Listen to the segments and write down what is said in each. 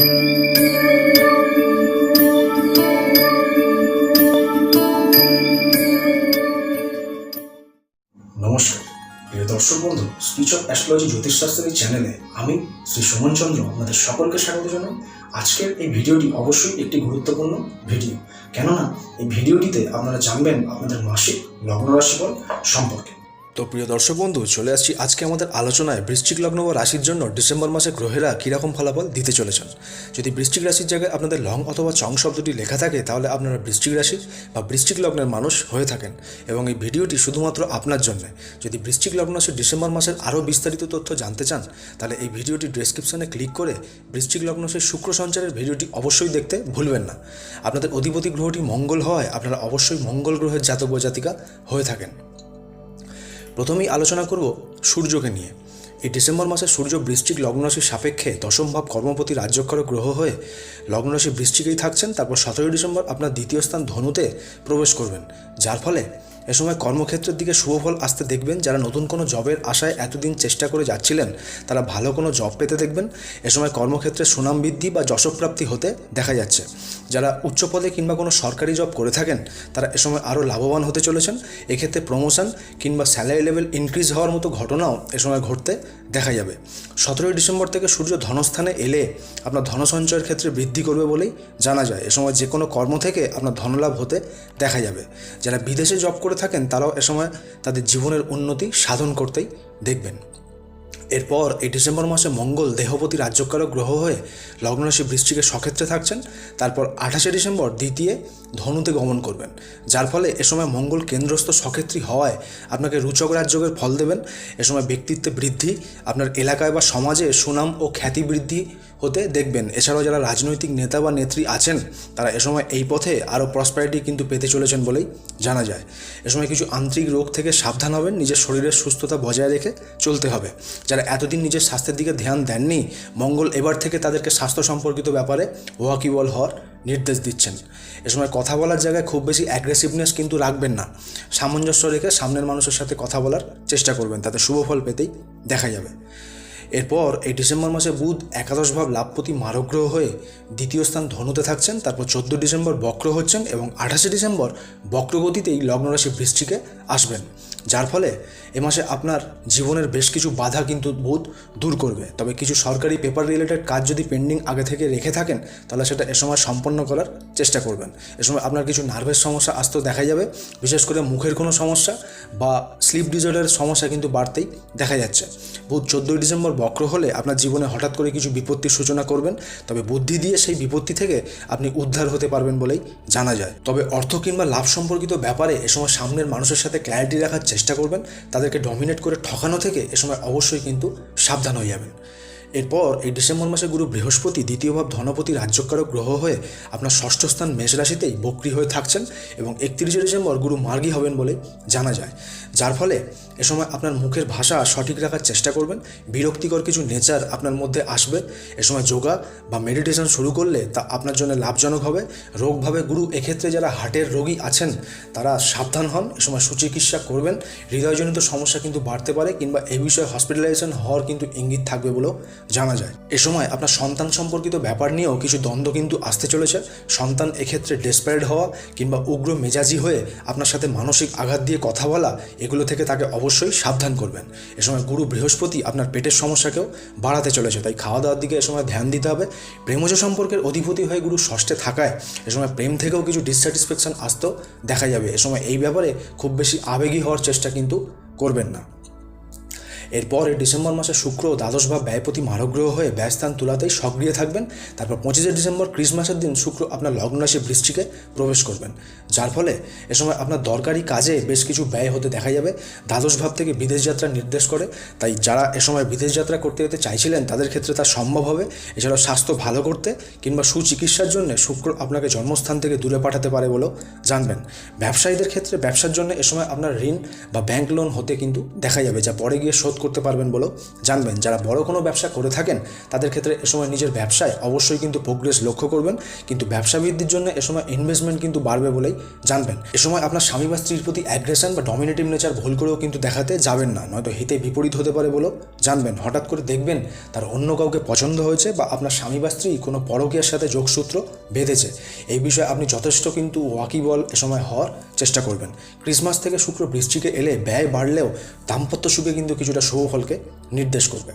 নমস্কার, প্রিয় দর্শক বন্ধু স্পিচ অফ অ্যাস্ট্রোলজি জ্যোতিষশাস্ত্রের এই চ্যানেলে আমি শ্রী সুমন চন্দ্র আপনাদের সকলকে স্বাগত জানাই। আজকের এই ভিডিওটি অবশ্যই একটি গুরুত্বপূর্ণ ভিডিও। কেননা, এই ভিডিওটিতে আপনারা জানবেন আপনাদের মাসিক লগ্ন রাশিফল সম্পর্কে। তো প্রিয় দর্শক বন্ধু, চলে আসছি আজকে আমাদের আলোচনায়। বৃশ্চিক লগ্ন বা রাশির জন্য ডিসেম্বর মাসে গ্রহেরা কীরকম ফলাফল দিতে চলেছেন? যদি বৃশ্চিক রাশির জায়গায় আপনাদের লং অথবা চং শব্দটি লেখা থাকে, তাহলে আপনারা বৃশ্চিক রাশির বা বৃশ্চিক লগ্নের মানুষ হয়ে থাকেন এবং এই ভিডিওটি শুধুমাত্র আপনার জন্য। যদি বৃশ্চিক লগ্ন রাশির ডিসেম্বর মাসের আরও বিস্তারিত তথ্য জানতে চান, তাহলে এই ভিডিওটি ডেসক্রিপশনে ক্লিক করে বৃশ্চিক লগ্ন সেই শুক্র সঞ্চারের ভিডিওটি অবশ্যই দেখতে ভুলবেন না। আপনাদের অধিপতি গ্রহটি মঙ্গল হওয়ায় আপনারা অবশ্যই মঙ্গল গ্রহের জাতক বা জাতিকা হয়ে থাকেন। প্রথমেই আলোচনা করব সূর্যকে নিয়ে। এই ডিসেম্বর মাসে সূর্য বৃষ্টিক লগ্নরাশির সাপেক্ষে দশম ভাব কর্মপতি রাজ্যক্ষর গ্রহ হয়ে লগ্নরাশি বৃষ্টিকেই থাকছেন। তারপর সতেরোই ডিসেম্বর আপনার দ্বিতীয় স্থান ধনুতে প্রবেশ করবেন। যার ফলে এ সময় কর্মক্ষেত্রের দিকে শুভফল আসতে দেখবেন। যারা নতুন কোনো জবের আশায় এতদিন চেষ্টা করে যাচ্ছিলেন, তারা ভালো কোনো জব পেতে দেখবেন। এ সময় কর্মক্ষেত্রে সুনাম বৃদ্ধি বা যশপ্রাপ্তি হতে দেখা যাচ্ছে। যারা উচ্চ পদে কিংবা কোনো সরকারি জব করে থাকেন, তারা এ সময় আরও লাভবান হতে চলেছেন। এক্ষেত্রে প্রমোশন কিংবা স্যালারি লেভেল ইনক্রিজ হওয়ার মতো ঘটনাও এ সময় ঘটতে দেখা যাবে। সতেরোই ডিসেম্বর থেকে সূর্য ধনস্থানে এলে আপনার ধন সঞ্চয়ের ক্ষেত্রে বৃদ্ধি করবে বলেই জানা যায়। এ সময় যে কোনো কর্ম থেকে আপনার ধনলাভ হতে দেখা যাবে। যারা বিদেশে জব করে থাকেন, তারাও এ সময় তাদের জীবনের উন্নতি সাধন করতেই দেখবেন। এরপর এই ডিসেম্বর মাসে মঙ্গল দেহপতি রাজ্যকারক গ্রহ হয়ে লগ্নরাশি বৃষ্টিকে সক্ষেত্রে থাকছেন। তারপর আঠাশে ডিসেম্বর দ্বিতীয় ধনুতে গমন করবেন। যার ফলে এ সময় মঙ্গল কেন্দ্রস্থ সক্ষেত্রী হওয়ায় আপনাকে রুচক রাজযোগের ফল দেবেন। এ সময় ব্যক্তিত্বে বৃদ্ধি, আপনার এলাকায় বা সমাজে সুনাম ও খ্যাতি বৃদ্ধি হতে দেখবেন। এছাড়াও যারা রাজনৈতিক নেতা বা নেত্রী আছেন, তারা এ সময় এই পথে আরও প্রসপারিটি কিন্তু পেতে চলেছেন বলেই জানা যায়। এ সময় কিছু আন্তরিক রোগ থেকে সাবধান হবেন, নিজের শরীরের সুস্থতা বজায় রেখে চলতে হবে। যারা এতদিন নিজের স্বাস্থ্যের দিকে ধ্যান দেননি, মঙ্গল এবার থেকে তাদেরকে স্বাস্থ্য সম্পর্কিত ব্যাপারে ওয়াকিবল হওয়ার নির্দেশ দিচ্ছেন। এ সময় কথা বলার জায়গায় খুব বেশি অ্যাগ্রেসিভনেস কিন্তু রাখবেন না। সামঞ্জস্য রেখে সামনের মানুষের সাথে কথা বলার চেষ্টা করবেন, তাতে শুভ ফল পেতেই দেখা যাবে। এরপর এই ডিসেম্বর মাসে বুধ একাদশ ভাব লাভপতি মারগ্রহ হয়ে দ্বিতীয় স্থান ধনুতে থাকছেন, তারপর চোদ্দ ডিসেম্বর বক্র হচ্ছেন এবং আঠাশে ডিসেম্বর বক্রগতিতেই লগ্নরাশি বৃষ্টিকে আসবেন। যার ফলে এ মাসে আপনার জীবনের বেশ কিছু বাধা কিন্তু বুধ দূর করবে। তবে কিছু সরকারি পেপার রিলেটেড কাজ যদি পেন্ডিং আগে থেকে রেখে থাকেন, তাহলে সেটা এ সময় সম্পন্ন করার চেষ্টা করবেন। এ সময় আপনার কিছু নার্ভের সমস্যা আসতেও দেখা যাবে, বিশেষ করে মুখের কোনো সমস্যা বা স্লিপ ডিজর্ডারের সমস্যা কিন্তু বাড়তেই দেখা যাচ্ছে। বুধ চোদ্দোই ডিসেম্বর বক্র হলে আপনার জীবনে হঠাৎ করে কিছু বিপত্তির সূচনা করবেন, তবে বুদ্ধি দিয়ে সেই বিপত্তি থেকে আপনি উদ্ধার হতে পারবেন বলেই জানা যায়। তবে অর্থ কিংবা লাভ সম্পর্কিত ব্যাপারে এ সময় সামনের মানুষের সাথে ক্ল্যারিটি রাখার চেষ্টা করবেন তাদেরকে ডমিনেট করে ঠকানো থেকে এ সময় অবশ্যই কিন্তু সাবধান হয়ে যাবেন। এরপর এই ডিসেম্বর মাসে গুরু বৃহস্পতি দ্বিতীয় ভাব ধনপতি রাজ্যকারক গ্রহ হয়ে আপনার ষষ্ঠ স্থান মেষ রাশিতেই বক্রি হয়ে থাকছেন এবং একত্রিশে ডিসেম্বর গুরু মার্গী হবেন বলে জানা যায়। যার ফলে এ সময় আপনার মুখের ভাষা সঠিক রাখার চেষ্টা করবেন, বিরক্তিকর কিছু নেচার আপনার মধ্যে আসবে। এ সময় যোগা বা মেডিটেশন শুরু করলে তা আপনার জন্য লাভজনক হবে। রোগভাবে গুরু এক্ষেত্রে যারা হার্টের রোগী আছেন, তারা সাবধান হন, এ সময় সুচিকিৎসা করবেন। হৃদয়জনিত সমস্যা কিন্তু বাড়তে পারে কিংবা এ বিষয়ে হসপিটালাইজেশন হওয়ার কিন্তু ইঙ্গিত থাকবে বলেও জানা যায়। এ সময় আপনার সন্তান সম্পর্কিত ব্যাপার নিয়েও কিছু দ্বন্দ্ব কিন্তু আসতে চলেছে। সন্তান এক্ষেত্রে ডেসপারেড হওয়া কিংবা উগ্র মেজাজি হয়ে আপনার সাথে মানসিক আঘাত দিয়ে কথা বলা, এগুলো থেকে তাকে অবশ্যই সাবধান করবেন। এ সময় গুরু বৃহস্পতি আপনার পেটের সমস্যাকেও বাড়াতে চলেছে, তাই খাওয়া দাওয়ার দিকে এ সময় ধ্যান দিতে হবে। প্রেমজ সম্পর্কের অধিপতি হয়ে গুরু ষষ্ঠে থাকায় এ সময় প্রেম থেকেও কিছু ডিসস্যাটিসফ্যাকশন আসতেও দেখা যাবে। এ সময় এই ব্যাপারে খুব বেশি আবেগী হওয়ার চেষ্টা কিন্তু করবেন না। এরপরে ডিসেম্বর মাসে শুক্র দ্বাদশ ভাব ব্যয়পতি মারগ্রহ হয়ে ব্যয়স্থান তুলাতেই সক্রিয় থাকবেন। তারপর পঁচিশে ডিসেম্বর ক্রিসমাসের দিন শুক্র আপনার লগ্ন রাশি বৃষ্টিকে প্রবেশ করবেন। যার ফলে এ সময় আপনার দরকারি কাজে বেশ কিছু ব্যয় হতে দেখা যাবে। দ্বাদশ ভাব থেকে বিদেশ যাত্রা নির্দেশ করে। তাই যারা এ সময় বিদেশ যাত্রা করতে যেতে চাইছিলেন, তাদের ক্ষেত্রে তা সম্ভব হবে। এছাড়াও স্বাস্থ্য ভালো করতে কিংবা সুচিকিৎসার জন্য শুক্র আপনাকে জন্মস্থান থেকে দূরে পাঠাতে পারে বলেও জানবেন। ব্যবসায়ীদের ক্ষেত্রে ব্যবসার জন্য এ সময় আপনার ঋণ বা ব্যাংক লোন হতে কিন্তু দেখা যাবে, যা পরে গিয়ে শোধ করতে পারবেন বলেও জানবেন, যারা বড় কোনো ব্যবসা করে থাকেন, তাদের ক্ষেত্রে এ সময় নিজের ব্যবসায় অবশ্যই কিন্তু প্রোগ্রেস লক্ষ্য করবেন। কিন্তু ব্যবসা বৃদ্ধির জন্য এ সময় ইনভেস্টমেন্ট কিন্তু বাড়বে বলেই জানবেন। এ সময় আপনার স্বামী বা স্ত্রীর প্রতি অ্যাগ্রেশন বা ডমিনেটিভ নেচার ভুল করেও কিন্তু দেখাতে যাবেন না। নয়তো হিতে বিপরীত হতে পারে বলেও জানবেন, হঠাৎ করে দেখবেন তার অন্য কাউকে পছন্দ হয়েছে বা আপনার স্বামী বা স্ত্রী কোনো পরকীয়ার সাথে যোগসূত্র বেঁধেছে। এই বিষয়ে আপনি যথেষ্ট কিন্তু ওয়াকিবল এ সময় হওয়ার চেষ্টা করবেন। ক্রিসমাস থেকে শুক্র বৃষ্টিকে এলে ব্যয় বাড়লেও দাম্পত্য সুখে কিন্তু কিছুটা শুভ ফলকে নির্দেশ করবে।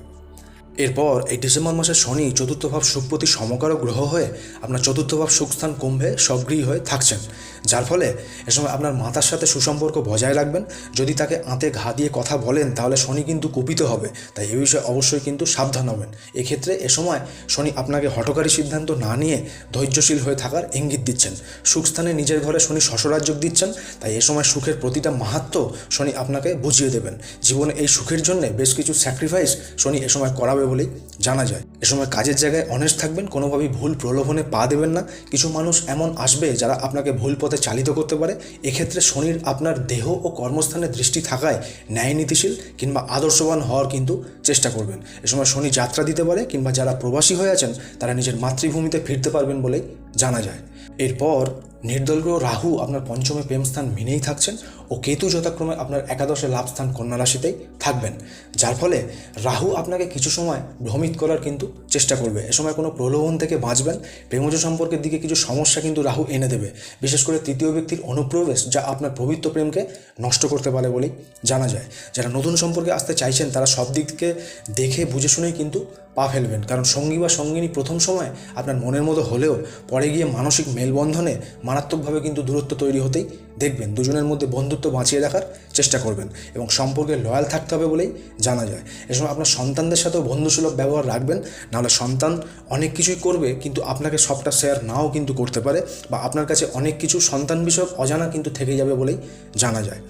এরপর এই ডিসেম্বর মাসে শনি চতুর্থ ভাব সুখপতি সমকারক গ্রহ হয়ে আপনার চতুর্থ ভাব সুখস্থান কুম্ভে সক্রিয় হয়ে থাকছেন। যার ফলে এ সময় আপনার মাতার সাথে সুসম্পর্ক বজায় রাখবেন। যদি তাকে আঁতে ঘা দিয়ে কথা বলেন, তাহলে শনি কিন্তু কুপিত হবে। তাই এ বিষয়ে অবশ্যই কিন্তু সাবধান হবেন। এক্ষেত্রে এ সময় শনি আপনাকে হঠকারী সিদ্ধান্ত না নিয়ে ধৈর্যশীল হয়ে থাকার ইঙ্গিত দিচ্ছেন। সুখস্থানে নিজের ঘরে শনি শ্বশরাজ্য দিচ্ছেন। তাই এ সময় সুখের প্রতিটা মাহাত্ম শনি আপনাকে বুঝিয়ে দেবেন। জীবনে এই সুখের জন্য বেশ কিছু স্যাক্রিফাইস শনি এ সময় করাবে বলেই জানা যায়। এ সময় কাজের জায়গায় অনেস্ট থাকবেন। কোনোভাবেই ভুল প্রলোভনে পা দেবেন না। কিছু মানুষ এমন আসবে যারা আপনাকে ভুল পথে চালিত করতে পারে। এক্ষেত্রে শনির আপনার দেহ ও কর্মস্থানে দৃষ্টি থাকায় ন্যায় নীতিশীল কিংবা আদর্শবান হওয়ার কিন্তু চেষ্টা করবেন। এ সময় শনি যাত্রা দিতে পারে কিংবা যারা প্রবাসী হয়ে আছেন, তারা নিজের মাতৃভূমিতে ফিরতে পারবেন বলেই জানা যায়। এরপর নির্দল রাহু আপনার পঞ্চমে প্রেমস্থান মেনেই থাকছেন। ও কেতু যথাক্রমে আপনার একাদশে লাভ স্থান কন্যা রাশিতেই থাকবেন। যার ফলে রাহু আপনাকে কিছু সময় ভ্রমিত করার কিন্তু চেষ্টা করবে। এ সময় কোনো প্রলোভন থেকে বাঁচবেন। প্রেমজ সম্পর্কের দিকে কিছু সমস্যা কিন্তু রাহু এনে দেবে। বিশেষ করে তৃতীয় ব্যক্তির অনুপ্রবেশ যা আপনার পবিত্র প্রেমকে নষ্ট করতে পারে বলেই জানা যায়। যারা নতুন সম্পর্কে আসতে চাইছেন, তারা সব দিককে দেখে, বুঝে শুনেই কিন্তু পা ফেলবেন। কারণ সঙ্গী বা সঙ্গিনী প্রথম সময় আপনার মনের মতো হলেও পরে গিয়ে মানসিক মেলবন্ধনে মারাত্মকভাবে কিন্তু দূরত্ব তৈরি হতেই দেখবেন। দুজনের মধ্যে বন্ধুত্ব বাঁচিয়ে রাখার চেষ্টা করবেন এবং সম্পর্কে লয়াল থাকতে হবে বলেই জানা যায়। এসময় সময় আপনার সন্তানদের সাথেও বন্ধুসুলভ ব্যবহার রাখবেন, নাহলে সন্তান অনেক কিছুই করবে কিন্তু আপনাকে সবটা শেয়ার নাও কিন্তু করতে পারে বা আপনার কাছে অনেক কিছু সন্তান বিষয়ক অজানা কিন্তু থেকে যাবে বলেই জানা যায়।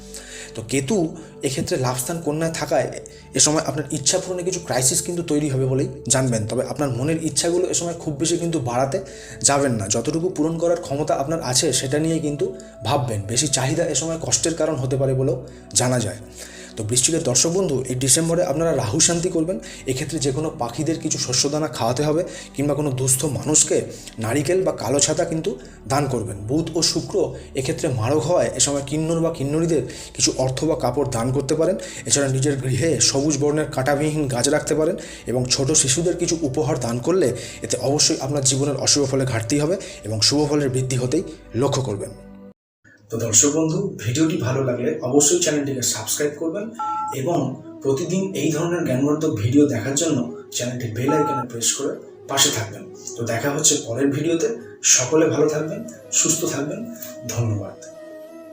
তো কেতু এক্ষেত্রে লাভস্থান কন্যায় থাকায় এ সময় আপনার ইচ্ছা পূরণে কিছু ক্রাইসিস কিন্তু তৈরি হবে বলেই জানবেন। তবে আপনার মনের ইচ্ছাগুলো এ সময় খুব বেশি কিন্তু বাড়াতে যাবেন না। যতটুকু পূরণ করার ক্ষমতা আপনার আছে সেটা নিয়ে কিন্তু ভাববেন। বেশি চাহিদা এ সময় কষ্টের কারণ হতে পারে বলেও জানা যায়। তো বৃষ্টিকের দর্শক বন্ধু, এই ডিসেম্বরে আপনারা রাহু শান্তি করবেন। এক্ষেত্রে যে কোনো পাখিদের কিছু শস্যদানা খাওয়াতে হবে কিংবা কোনো দুস্থ মানুষকে নারিকেল বা কালো ছাতা কিন্তু দান করবেন। বুধ ও শুক্র এক্ষেত্রে মারক হওয়ায় এ সময় কিন্নর বা কিন্নরীদের কিছু অর্থ বা কাপড় দান করতে পারেন। এছাড়া নিজের গৃহে সবুজ বর্ণের কাঁটাবিহীন গাছ রাখতে পারেন এবং ছোট শিশুদের কিছু উপহার দান করলে এতে অবশ্যই আপনার জীবনের অশুভ ফলে ঘাটতি হবে এবং শুভ ফলের বৃদ্ধি হতেই লক্ষ্য করবেন। তো দর্শক বন্ধু, ভিডিওটি ভালো লাগলে অবশ্যই চ্যানেলটিকে সাবস্ক্রাইব করবেন এবং প্রতিদিন এই ধরনের জ্ঞানবর্ধক ভিডিও দেখার জন্য চ্যানেলটি বেল আইকনে প্রেস করে পাশে থাকবেন। তো দেখা হচ্ছে পরের ভিডিওতে। সকলে ভালো থাকবেন, সুস্থ থাকবেন। ধন্যবাদ।